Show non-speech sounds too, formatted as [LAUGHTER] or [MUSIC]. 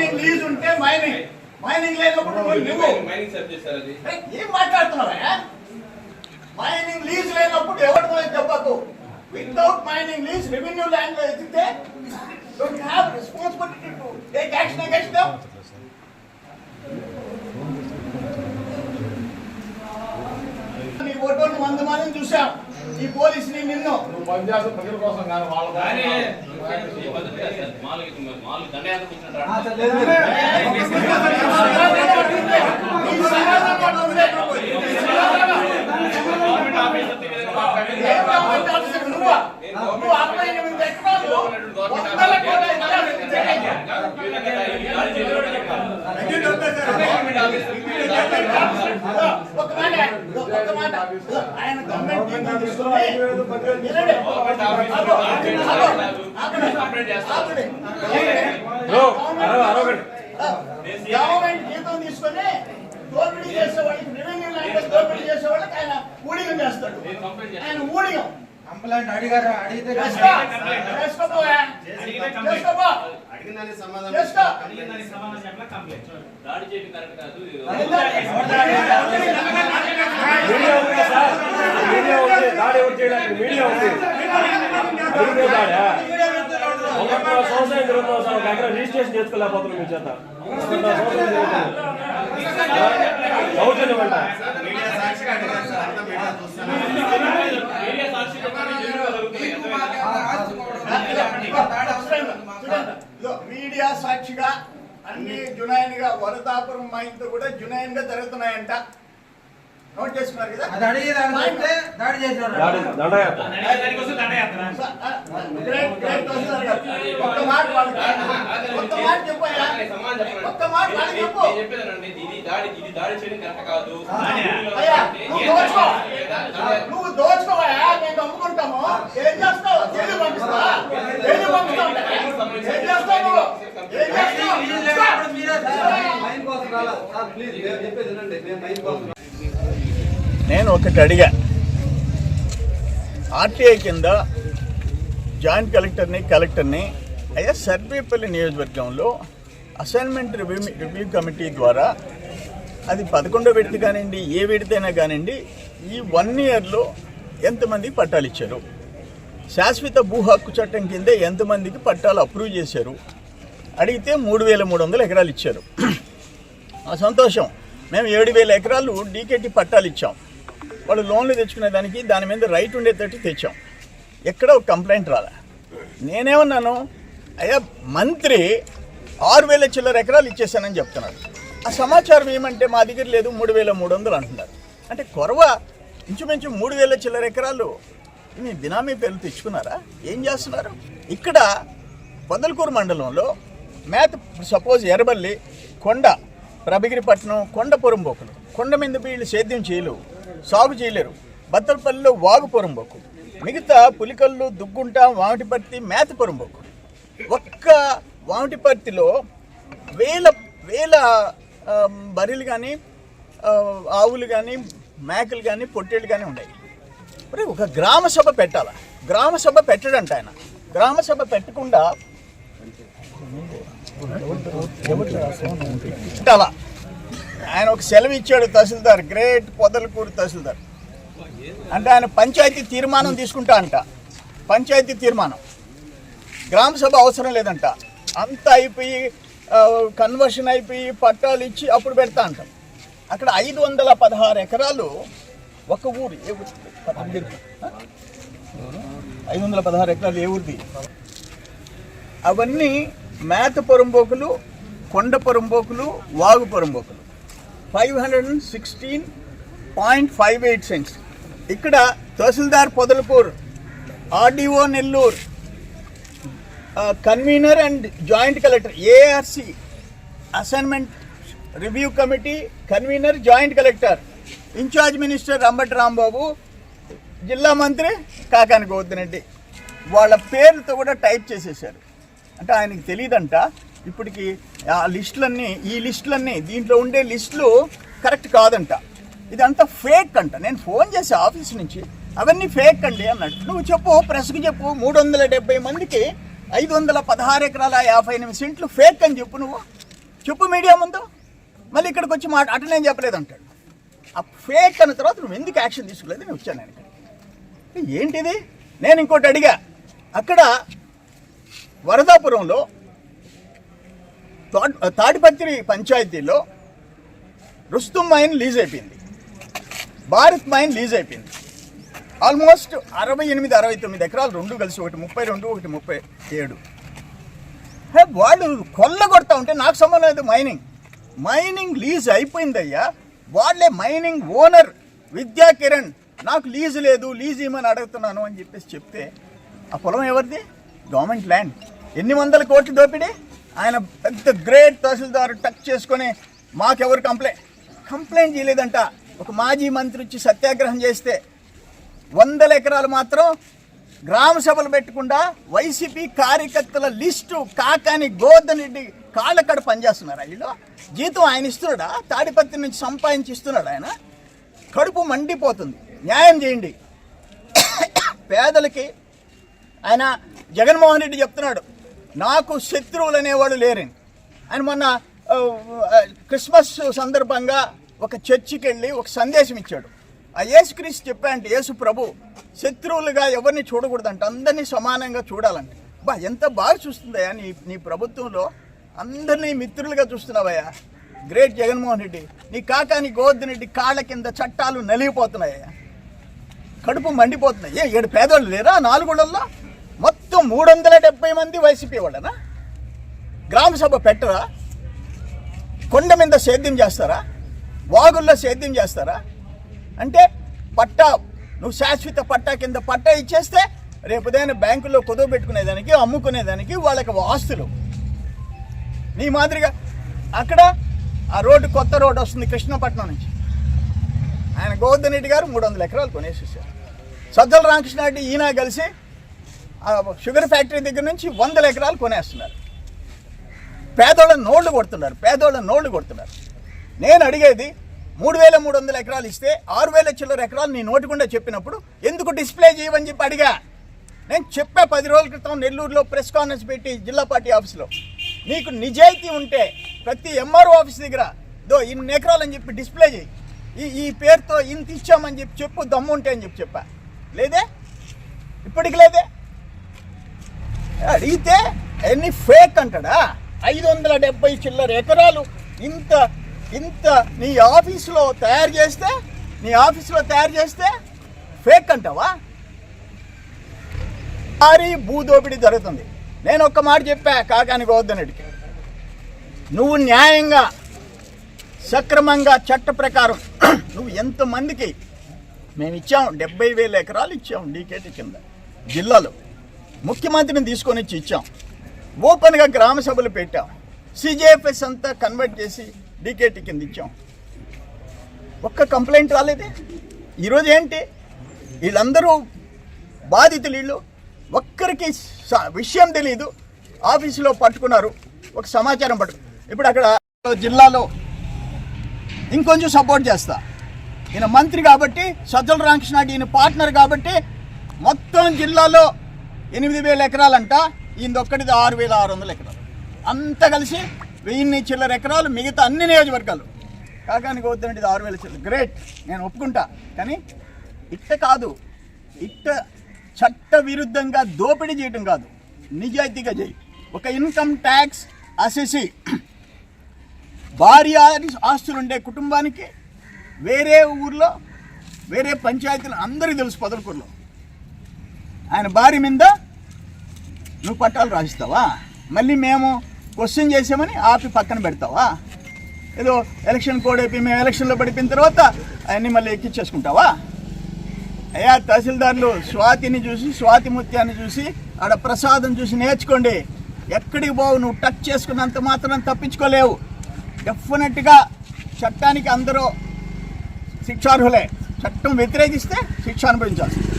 Mining lease ఉంటే mining mining లేనప్పుడు నువ్వు. మైనింగ్ సెట్ చేశారు అది. ఏం మాట్లాడుతున్నావా మైనింగ్ లీజ్ లేనప్పుడు ఎవరు చెప్పకు వితౌట్ మైనింగ్ లీజ్ రెవెన్యూ ల్యాండ్లో ఎత్తితే don't have responsibility to take action against them నీ ఫోటోని వంద మందిని చూసాం ఈ పోలీసుని నిన్ను నువ్వు పనిచేస్తున్న ప్రజల కోసం కానీ వాళ్ళ కానీ కోసం ఈ పద్ధతి కాదు సార్. మామూలుగా మామూలుగా దండయాత్రకు వచ్చినట్టు ఆ, ఆడుతున్నారు. సార్, లేదు, లేదు. ఈ సమాజంలో ఉండే గవర్నమెంట్ ఆఫీసర్ ఈ విధంగా మాట్లాడి- ఏం గవర్నమెంట్ ఆఫీసర్ నువ్వా? నువ్వు అరవై ఎనిమిది ఎకరాలు వందల కోట్ల ఎకరాలు ఇచ్చావు. ఈ విధంగా ఈ దాడి చేయడం కరెక్ట్ కాదు. గవర్నమెంట్ ఆఫీసర్ ఈ దాడి ఒక మాట ఒక మాట ఆయన గవర్నమెంట్ జీతం తీసుకుని వినండి. గవర్నమెంట్ ఆఫీసర్ ఆగు, దాడి చేయడం ఆగు, కరెక్ట్ కాదు. ఆగండి. కంప్లైంట్ చేస్తారు. ఆగండి. బ్రో, అరవ- అరవకండి. గవర్నమెంట్ జీతం తీసుకొని దోపిడీ చేసే వాళ్ళకి రెవెన్యూ ల్యాండ్ దోపిడీ చేసే వాళ్ళకి ఆయన ఊడిగం చేస్తాడు. నేను కంప్లైంట్ చేస్తాను. ఆయన ఊడిగం. కంప్లైంట్ అడిగారా? అడిగితే చేసుకో చేసుకోపోయా చేసుకోపో అడిగిన సమాధానం చేసుకో దాడి చేయడం కరెక్ట్ కాదు. మీడియా ఉంది సార్? మీడియా ఉంది? దాడి ఎవరు చేయడానికి? మీడియా ఉంది. అడిగితే దాడా? ఒకటి సంవత్సరం జరుగుతుంది సార్ ఒక ఎకరా రిజిస్ట్రేషన్ చేసుకోలేకపోతున్నాం మీ చేత. ఒకటిన్నర సంవత్సరం జరుగుతుంది. దౌర్జన్యం అంట మీడియా సాక్షిగా అడిగారు సార్ అంతా మీడియా చూస్తున్నారు మీడియా సాక్షిగా జరుగుతుంది జరుగుతుంది ఇదిగో మీడియా సాక్షిగా అన్ని జునైన్గా వరదాపురం మైంతో కూడా జునైన్గా జరుగుతున్నాయంట. నోట్ చేసుకున్నారు కదా? దాడి చేశారు. ఒక్క మాట ఒక్క మాట. ఒక్క మాట చెప్పు. నేను చెప్పేదానండి. ఇది దాడి ఇది దాడి చేయడం కరెక్ట్ కాదు. అయ్యా నువ్వు దోచుకో. నువ్వు దోచుకోవయ్యా. మేము అమ్ముకుంటాము ఏం చేస్తావు? పంపిస్తావు? ఏం చేస్తావు నువ్వు? నేను ఒకటి అడిగా. ఆర్టీఐ కింద జాయింట్ కలెక్టర్ని కలెక్టర్ని అయ్యా సర్వేపల్లి నియోజకవర్గంలో అసైన్మెంట్ రివ్యూ రివ్యూ కమిటీ ద్వారా అది పదకొండో విడత కానివ్వండి ఏ విడతైనా కానివ్వండి ఈ వన్ ఇయర్లో ఎంతమందికి పట్టాలు ఇచ్చారు? శాశ్వత భూ హక్కు చట్టం కింద ఎంతమందికి పట్టాలు అప్రూవ్ చేశారు? అడిగితే మూడు వేల మూడు వందల ఎకరాలు ఇచ్చారు. ఆ సంతోషం. మేము ఏడు వేల ఎకరాలు డీకేటీ పట్టాలు ఇచ్చాం. వాళ్ళు లోన్లు తెచ్చుకునే దానికి దాని మీద రైట్ ఉండేటట్టు తెచ్చాం. ఎక్కడ ఒక కంప్లైంట్ రాలే. నేనేమన్నాను అయ్యా మంత్రి ఆరు వేల చిల్లర ఎకరాలు ఇచ్చేసానని చెప్తున్నాడు. ఆ సమాచారం ఏమంటే మా దగ్గర లేదు మూడు వేల మూడు వందలు అంటున్నారు. అంటే కొరవ ఇంచుమించు మూడు వేల చిల్లర ఎకరాలు మీ బినామీ పేర్లు తెచ్చుకున్నారా? ఏం చేస్తున్నారు? ఇక్కడ పొదలకూరు మండలంలో మేత సపోజ్ ఎర్రబల్లి కొండ ప్రభగిరిపట్నం కొండ పొరంబోకులు. కొండ మీద వీళ్ళు సేద్యం చేయలేవు సాగు చేయలేరు. బత్తలపల్లిలో వాగు పొరంబోకు మిగతా పులికల్లు దుగ్గుంట వామిటిపర్తి మేత పొరంబోకు ఒక్క వామిటిపర్తిలో వేల వేల బర్రెలు కానీ ఆవులు కానీ మేకలు కానీ పొట్టేళ్ళు కానీ ఉన్నాయి. మరి ఒక గ్రామ సభ పెట్టాలా? గ్రామ సభ పెట్టడంట ఆయన. గ్రామ సభ పెట్టకుండా పెట్టాలా ఆయన ఒక సెలవు ఇచ్చాడు తహసీల్దార్ గ్రేట్ పొదలకూరు తహసీల్దార్. అంటే ఆయన పంచాయతీ తీర్మానం తీసుకుంటా అంట. పంచాయతీ తీర్మానం. గ్రామ సభ అవసరం లేదంట. అంతా అయిపోయి కన్వర్షన్ అయిపోయి పట్టాలు ఇచ్చి అప్పుడు పెడతా అంటాం. అక్కడ ఐదు వందల పదహారు ఎకరాలు ఒక ఊరు ఏ ఊరు? ఐదు వందల పదహారు ఎకరాలు ఏ ఊరిది? అవన్నీ మేత పొరంబోకులు కొండ పొరంబోకులు వాగు పొరంబోకులు. Five hundred and sixteen point five eight cents ఇక్కడ తహసీల్దార్ Podalapur RDO Nellore convener and joint collector ARC assignment review committee convener joint collector incharge minister Ambati Rambabu జిల్లా మంత్రి కాకాని గోవర్ధన్ రెడ్డి. వాళ్ళ పేరుతో కూడా టైప్ చేసేసారు అంటే ఆయనకి తెలియదంట ఇప్పటికి ఆ లిస్టులన్నీ ఈ లిస్టులన్నీ దీంట్లో ఉండే లిస్టులు కరెక్ట్ కాదంట. ఇదంతా ఫేక్ అంట. నేను ఫోన్ చేసి ఆఫీస్ నుంచి అవన్నీ ఫేక్ అండి అన్నాడు. నువ్వు చెప్పు ప్రెస్కి చెప్పు మూడు వందల డెబ్బై మందికి ఐదు వందల పదహారు ఎకరాల యాభై ఎనిమిది సెంట్లు ఫేక్ అని చెప్పు నువ్వు. చెప్పు మీడియా ముందు. మళ్ళీ ఇక్కడికి వచ్చి మాట అటు నేను చెప్పలేదంటాడు. ఆ ఫేక్ అన్న తర్వాత నువ్వు ఎందుకు యాక్షన్ తీసుకోలేదు? నేను వచ్చాను నేను ఏంటిది? నేను ఇంకోటి అడిగా. అక్కడ వరదాపురంలో తాడ్- తాడిపత్రి పంచాయతీలో రుస్తుం మైన్ లీజ్ అయిపోయింది. భారత్ మైన్ లీజ్ అయిపోయింది. ఆల్మోస్ట్ అరవై ఎనిమిది అరవై తొమ్మిది ఎకరాలు రెండు కలిసి ఒకటి ముప్పై రెండు ఒకటి ముప్పై ఏడు. హే, వాళ్ళు కొల్ల కొడతా ఉంటే నాకు సంబంధం లేదు మైనింగ్. Mining lease అయిపోయిందయ్యా. వాళ్ళే మైనింగ్ ఓనర్ విద్యా కిరణ్ నాకు లీజ్ లేదు లీజ్ ఇవ్వమని అడుగుతున్నాను అని చెప్పేసి చెప్తే ఆ పొలం ఎవరిది? Government land. ఎన్ని వందల కోట్లు దోపిడీ? ఆయన పెద్ద గ్రేట్ తహసీల్దారు టచ్ చేసుకొని మాకెవరు కంప్లైంట్ కంప్లైంట్ చేయలేదంట. ఒక మాజీ మంత్రి వచ్చి సత్యాగ్రహం చేస్తే వందల ఎకరాలు మాత్రం గ్రామ సభలు పెట్టకుండా వైసీపీ కార్యకర్తల లిస్టు కాకాని గోవర్ధన్ రెడ్డి కాళ్ళక్కడ పనిచేస్తున్నారు వీళ్ళు? జీతం ఆయన ఇస్తున్నాడా? తాడిపత్రి నుంచి సంపాదించి ఇస్తున్నాడు ఆయన? కడుపు మండిపోతుంది. న్యాయం చేయండి. [COUGHS] పేదలకి ఆయన జగన్మోహన్ రెడ్డి చెప్తున్నాడు నాకు శత్రువులు అనేవాడు లేరని ఆయన మొన్న క్రిస్మస్ సందర్భంగా ఒక చర్చికి వెళ్ళి ఒక సందేశం ఇచ్చాడు. ఆ యేసుక్రీస్తు చెప్పాయంటే యేసు ప్రభు శత్రువులుగా ఎవరిని చూడకూడదంట అందరినీ సమానంగా చూడాలంట. బా ఎంత బాగా చూస్తుందయ్యా నీ నీ ప్రభుత్వంలో అందరినీ మిత్రులుగా చూస్తున్నావయ్యా. గ్రేట్ జగన్మోహన్ రెడ్డి నీ కాకా నీ గోవర్ధన్ రెడ్డి కాళ్ళ కింద చట్టాలు నలిగిపోతున్నాయ్యా. కడుపు మండిపోతున్నాయి. ఏ ఏడు పేదోళ్ళు లేరా నాలుగుళ్ళల్లో? మొత్తం మూడు వందల డెబ్బై మంది వైసీపీ వాళ్ళనా? గ్రామ సభ పెట్టరా? కొండ మీద సేద్యం చేస్తారా? వాగుల్లో సేద్యం చేస్తారా? అంటే పట్టా నువ్వు శాశ్వత పట్టా కింద పట్టా ఇచ్చేస్తే రేపుదైనా బ్యాంకులో కుదువ పెట్టుకునేదానికి అమ్ముకునేదానికి వాళ్ళకి ఆస్తులు. నీ మాదిరిగా అక్కడ ఆ రోడ్డు కొత్త రోడ్డు వస్తుంది కృష్ణపట్నం నుంచి. ఆయన గోవర్ధన్ రెడ్డి గారు మూడు వందల ఎకరాలు కొనేసేసారు. సజ్జల రామకృష్ణ రెడ్డి ఈయన కలిసి షుగర్ ఫ్యాక్టరీ దగ్గర నుంచి వందల ఎకరాలు కొనేస్తున్నారు. పేదోళ్ళ నోళ్ళు కొడుతున్నారు పేదోళ్ళ నోళ్ళు కొడుతున్నారు. నేను అడిగేది మూడు వేల మూడు వందల ఎకరాలు ఇస్తే ఆరు వేల చిల్లర ఎకరాలు నీ నోటికుండా చెప్పినప్పుడు ఎందుకు డిస్ప్లే చేయమని చెప్పి అడిగా. నేను చెప్పా పది రోజుల క్రితం నెల్లూరులో ప్రెస్ కాన్ఫరెన్స్ పెట్టి జిల్లా పార్టీ ఆఫీస్లో నీకు నిజాయితీ ఉంటే ప్రతి ఎంఆర్ఓ ఆఫీస్ దగ్గర దో ఇన్ని ఎకరాలు అని చెప్పి డిస్ప్లే చేయి. ఈ ఈ పేరుతో ఇంత ఇచ్చామని చెప్పి చెప్పు దమ్ము ఉంటే అని చెప్పి చెప్పా. లేదే? ఇప్పటికి లేదే? అడిగితే ఎన్ని ఫేక్ అంటాడా? ఐదు వందల డెబ్బై చిల్లర ఎకరాలు. ఇంత ఇంత నీ ఆఫీసులో తయారు చేస్తే నీ ఆఫీసులో తయారు చేస్తే ఫేక్ అంటావా? భారీ భూదోపిడీ జరుగుతుంది. నేను ఒక్క మాట చెప్పా కాకాని వద్దనడికి. నువ్వు న్యాయంగా సక్రమంగా చట్ట ప్రకారం [CLEARS THROAT] నువ్వు ఎంతమందికి మేము ఇచ్చాము డెబ్బై వేల ఎకరాలు ఇచ్చాము డీకేటీ కింద. జిల్లాలో. ముఖ్యమంత్రిని తీసుకొని వచ్చి ఇచ్చాం. ఓపెన్గా గ్రామ సభలు పెట్టాం. సిజేఎఫ్ఎస్ అంతా కన్వర్ట్ చేసి డీకేటీ కింద ఇచ్చాం. ఒక్క కంప్లైంట్ రాలేదే. ఈరోజు ఏంటి? వీళ్ళందరూ బాధితులు వీళ్ళు. ఒక్కరికి స- విషయం తెలియదు ఆఫీసులో పట్టుకున్నారు. ఒక సమాచారం పట్టు ఇప్పుడు అక్కడ జిల్లాలో ఇంకొంచెం సపోర్ట్ చేస్తా. ఈయన మంత్రి కాబట్టి సజ్జల రామకృష్ణ రెడ్డి ఈయన పార్ట్నర్ కాబట్టి మొత్తం జిల్లాలో ఎనిమిది వేల ఎకరాలంట. ఈయనొక్కడిది ఆరు వేల ఆరు వందల ఎకరాలు. అంతా కలిసి వెయ్యిన్ని చిల్లర ఎకరాలు మిగతా అన్ని నియోజకవర్గాలు. కాకానికి వద్దండి ఆరు వేల చిల్లర. గ్రేట్ నేను ఒప్పుకుంటా. కానీ ఇట్ట కాదు. ఇట్ట చట్ట విరుద్ధంగా దోపిడీ చేయడం కాదు. నిజాయితీగా చేయి. ఒక ఇన్కమ్ ట్యాక్స్ అసెసి భారీ ఆస్తులు ఆస్తులుండే కుటుంబానికి వేరే ఊర్లో వేరే పంచాయతీలు అందరికీ తెలుసు పదలకూరులో. ఆయన భార్య మీద నువ్వు పట్టాలు రాసిస్తావా? మళ్ళీ మేము క్వశ్చన్ చేసామని ఆపి పక్కన పెడతావా? ఏదో ఎలక్షన్ కోడ్ అయిపోయి మేము ఎలక్షన్లో పడిపోయిన తర్వాత అవన్నీ మళ్ళీ ఎక్కించేసుకుంటావా అయ్యా తహసీల్దార్లు స్వాతిని చూసి స్వాతి ముత్యాన్ని చూసి ఆడ ప్రసాదం చూసి నేర్చుకోండి. ఎక్కడికి పోవు నువ్వు టచ్ చేసుకున్నంత మాత్రం తప్పించుకోలేవు. డెఫినెట్గా చట్టానికి అందరూ శిక్షార్హులే. చట్టం వ్యతిరేకిస్తే శిక్ష అనుభవించాల్సింది.